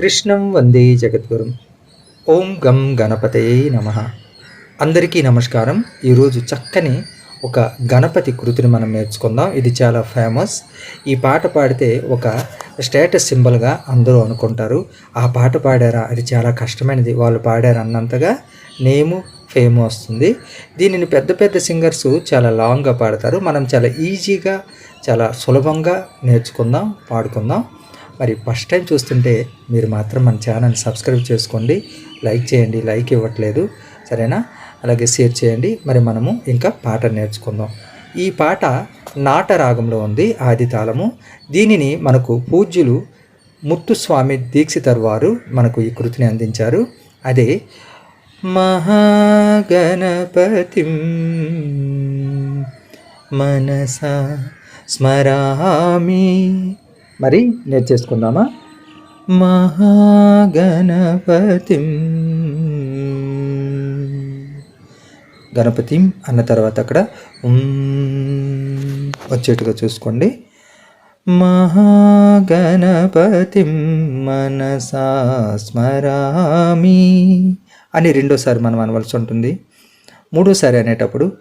కృష్ణం వందే జగద్గురు. ఓం గం గణపతే నమ. అందరికీ నమస్కారం. ఈరోజు చక్కని ఒక గణపతి కృతిని మనం నేర్చుకుందాం. ఇది చాలా ఫేమస్. ఈ పాట పాడితే ఒక స్టేటస్ సింబల్గా అందరూ అనుకుంటారు. ఆ పాట పాడారా? అది చాలా కష్టమైనది. వాళ్ళు పాడారు అన్నంతగా నేము ఫేమ్ వస్తుంది. దీనిని పెద్ద పెద్ద సింగర్స్ చాలా లాంగ్గా పాడతారు. మనం చాలా ఈజీగా చాలా సులభంగా నేర్చుకుందాం పాడుకుందాం. మరి ఫస్ట్ టైం చూస్తుంటే మీరు మాత్రం మన ఛానల్ సబ్స్క్రైబ్ చేసుకోండి లైక్ చేయండి లైక్ ఇవ్వట్లేదు సరేనా? అలాగే షేర్ చేయండి. మరి మనము ఇంకా పాట నేర్చుకుందాం. ఈ పాట నాట రాగంలో ఉంది ఆది తాళము. దీనిని మనకు పూజ్యులు ముత్తుస్వామి దీక్షితర్ వారు మనకు ఈ కృతిని అందించారు. అదే మహాగణపతి మనసా స్మరామి మరి నేర్చేసుకుందామా? మహాగణపతిం. గణపతిం అన్న తర్వాత అక్కడ వచ్చేట్టుగా చూసుకోండి. మహాగణపతిం మనసా స్మరామి అని రెండోసారి మనం అనవలసి ఉంటుంది. మూడోసారి అనేటప్పుడు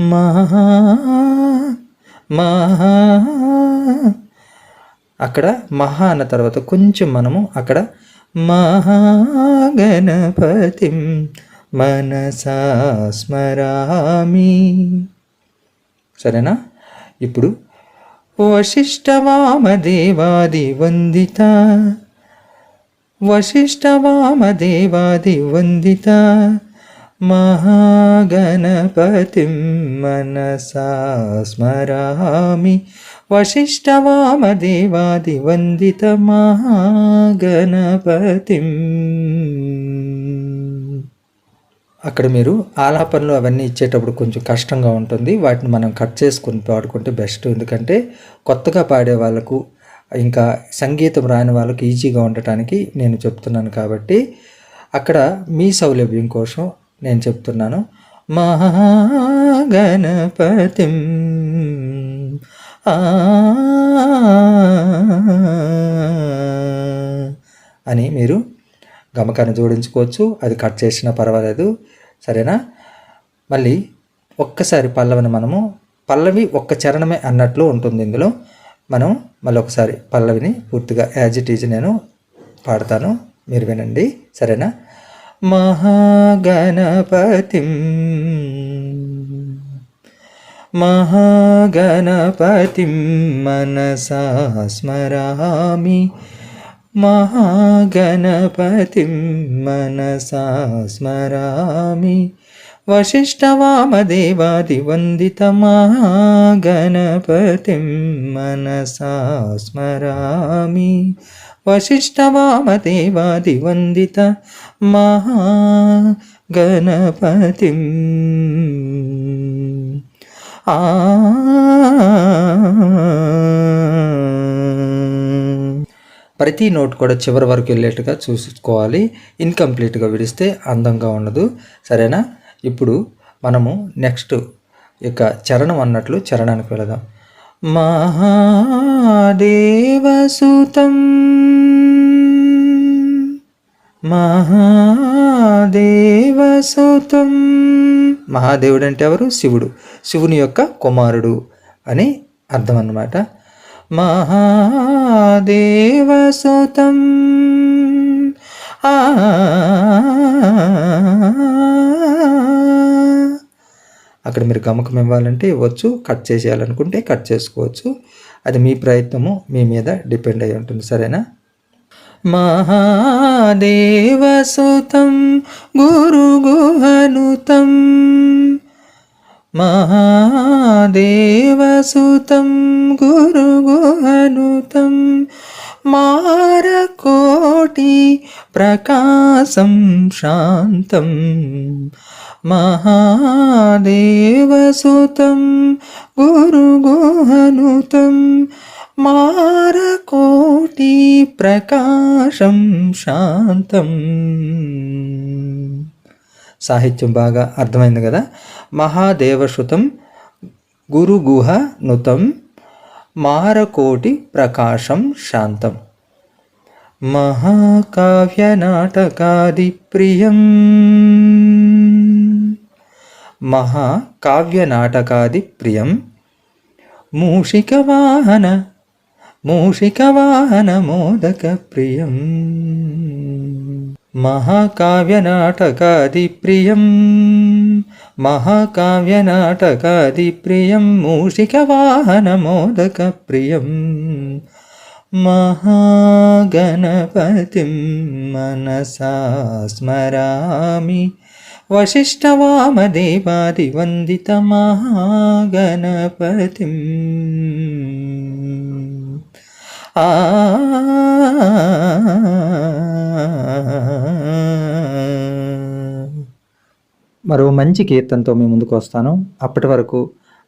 మహా మహా అక్కడ మహా అన్న తర్వాత కొంచెం మనము అక్కడ మహాగణపతి మనసా స్మరామి. సరేనా? ఇప్పుడు వశిష్ఠవామదేవాది వందిత. వశిష్ఠవామదేవాది వందిత. మహాగణపతిం మనసా స్మరామి. వశిష్ఠవామదేవాది వందిత మహాగణపతి అక్కడ మీరు ఆలాపనలు అవన్నీ ఇచ్చేటప్పుడు కొంచెం కష్టంగా ఉంటుంది. వాటిని మనం కట్ చేసుకుని పాడుకుంటే బెస్ట్. ఎందుకంటే కొత్తగా పాడే వాళ్ళకు ఇంకా సంగీతం రాని వాళ్ళకి ఈజీగా ఉండటానికి నేను చెప్తున్నాను కాబట్టి అక్కడ మీ సౌలభ్యం కోసం నేను చెప్తున్నాను. మహాగణపతిం అని మీరు గమకాన్ని జోడించుకోవచ్చు. అది కట్ చేసినా పర్వాలేదు. సరేనా? మళ్ళీ ఒక్కసారి పల్లవిని మనము పల్లవి ఒక్క చరణమే అన్నట్లు ఉంటుంది ఇందులో. మనం మళ్ళీ ఒకసారి పల్లవిని పూర్తిగా యాజ్ ఇట్ ఈజ్ నేను పాడతాను. మీరు వినండి. సరేనా? మహాగణపతిం महागणपतिं मनसा स्मरामि। महागणपतिं मनसा स्मरामि। वसिष्ठवामदेवादिवन्दितमहागणपतिं मनसा स्मरामि। वसिष्ठवामदेवादिवन्दित महागणपतिम् ప్రతి నోట్ కూడా చివరి వరకు వెళ్ళేట్టుగా చూసుకోవాలి. ఇన్కంప్లీట్గా విడిస్తే అందంగా ఉండదు. సరేనా? ఇప్పుడు మనము నెక్స్ట్ ఇక చరణం అన్నట్లు చరణానికి వెళదాం. మహాదేవసుతం. మహాదేవసుతం. మహాదేవుడు అంటే ఎవరు? శివుడు. శివుని యొక్క కుమారుడు అని అర్థం అన్నమాట మహాదేవసుతం ఆ. అక్కడ మీరు గమకం ఇవ్వాలంటే ఇవ్వచ్చు కట్ చేసేయాలనుకుంటే కట్ చేసుకోవచ్చు. అది మీ ప్రయత్నము మీ మీద డిపెండ్ అయి ఉంటుంది. సరేనా? महादेवसुतं गुरुगुहनुतम् महादेवसुतं गुरुगुहनुतं मारकोटि प्रकाशं शान्तम् महादेवसुतं गुरुगुहनुतम् गुरुगोहनुतम् మారకోటి ప్రకాశం శాంతం. సాహిత్యం బాగా అర్థమైంది కదా? మహాదేవశ్రుతం గురుగుహ నుతం మారకోటి ప్రకాశం శాంతం. మహాకావ్యనాటకాదిప్రియం మహాకావ్యనాటకాదిప్రియం మూషికవాహన मूषिकवाहनमोदकप्रियम्। महाकाव्यनाटकादिप्रियं महाकाव्यनाटकादिप्रियं मूषिकवाहनमोदकप्रियं महागणपतिं मनसा स्मरामि। वसिष्ठवामदेवादिवन्दितमहागणपतिम् మరో మంచి కీర్తనతో మీ ముందుకు వస్తాను. అప్పటి వరకు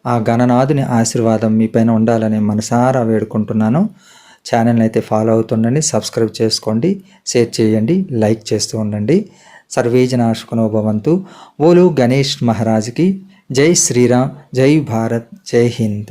ఆ గణనాథుని ఆశీర్వాదం మీ పైన ఉండాలని మనసారా వేడుకుంటున్నాను. ఛానల్ని అయితే ఫాలో అవుతుండండి సబ్స్క్రైబ్ చేసుకోండి షేర్ చేయండి లైక్ చేస్తూ ఉండండి. సర్వేజనాశకునో భవంతు ఓలు గణేష్ మహారాజ్కి జై శ్రీరామ్ జై భారత్ జై హింద్.